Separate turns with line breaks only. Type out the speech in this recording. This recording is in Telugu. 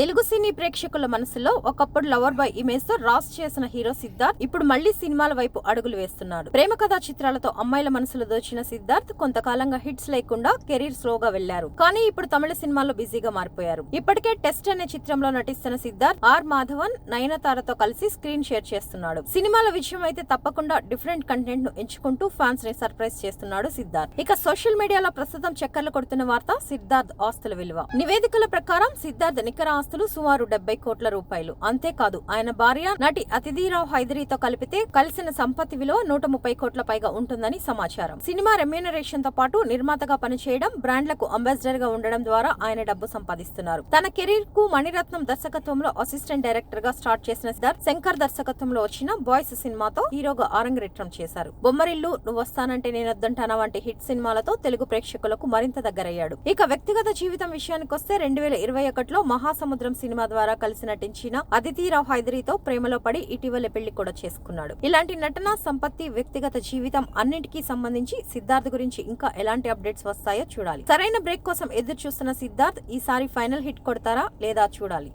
తెలుగు సినీ ప్రేక్షకుల మనసులో ఒకప్పుడు లవర్ బాయ్ ఇమేజ్తో రాస్ చేసిన హీరో సిద్ధార్థ్ ఇప్పుడు మళ్ళీ సినిమాల వైపు అడుగులు వేస్తున్నాడు. ప్రేమ కథా చిత్రాలతో అమ్మాయిల మనసులు దోచిన సిద్ధార్థ్ కొంతకాలంగా హిట్స్ లేకుండా కెరీర్ స్లోగా వెళ్ళారు కానీ ఇప్పుడు తమిళ సినిమాల్లో బిజీగా మారిపోయారు. ఇప్పటికే టెస్ట్ అనే చిత్రంలో నటిస్తున్న సిద్ధార్థ్ ఆర్ మాధవన్ నయనతారతో కలిసి స్క్రీన్ షేర్ చేస్తున్నాడు. సినిమాల విషయం అయితే తప్పకుండా డిఫరెంట్ కంటెంట్ను ఎంచుకుంటూ ఫ్యాన్స్ని సర్ప్రైజ్ చేస్తున్నాడు సిద్ధార్థ్. ఇక సోషల్ మీడియాలో ప్రస్తుతం చక్కర్లు కొడుతున్న వార్త సిద్ధార్థ్ ఆస్తుల విలువ. నివేదికల ప్రకారం సిద్ధార్థ్ నికర ఆస్తులు సుమారు డెబ్బై కోట్ల రూపాయలు. అంతేకాదు ఆయన భార్య నటి అతిథిరావు హైదరీతో కలిపితే కలిసిన సంపత్తి విలువ నూట ముప్పై కోట్ల పైగా ఉంటుందని సమాచారం. సినిమా రెమ్యూనరేషన్తో పాటు నిర్మాతగా పనిచేయడం బ్రాండ్లకు అంబాసిడర్గా ఉండడం ద్వారా ఆయన డబ్బు సంపాదిస్తున్నారు. తన కెరీర్కు మణిరత్నం దర్శకత్వంలో అసిస్టెంట్ డైరెక్టర్గా స్టార్ట్ చేసిన సిద్ధార్థ్ శంకర్ దర్శకత్వంలో వచ్చిన బాయ్స్ సినిమాతో హీరోగా ఆరంగరేట్రం చేశారు. బొమ్మరిల్లు నువ్వు వస్తానంటే నేనొద్దంటానా వంటి హిట్ సినిమాలతో తెలుగు ప్రేక్షకులకు మరింత దగ్గరయ్యాడు. ఇక వ్యక్తిగత జీవితం విషయానికొస్తే రెండు వేల ఇరవై ఒకటిలో మహాసముద్రం సినిమా ద్వారా కలిసి నటించిన అదితిరావు హైదరీతో ప్రేమలో పడి ఇటీవల పెళ్ళి కూడా చేసుకున్నాడు. ఇలాంటి నటన సంపత్తి వ్యక్తిగత జీవితం అన్నింటికీ సంబంధించి సిద్ధార్థ్ గురించి ఇంకా ఎలాంటి అప్డేట్స్ వస్తాయో చూడాలి. సరైన బ్రేక్ కోసం ఎదురు చూస్తున్న సిద్ధార్థ్ ఈసారి ఫైనల్ హిట్ కొడతారా లేదా చూడాలి.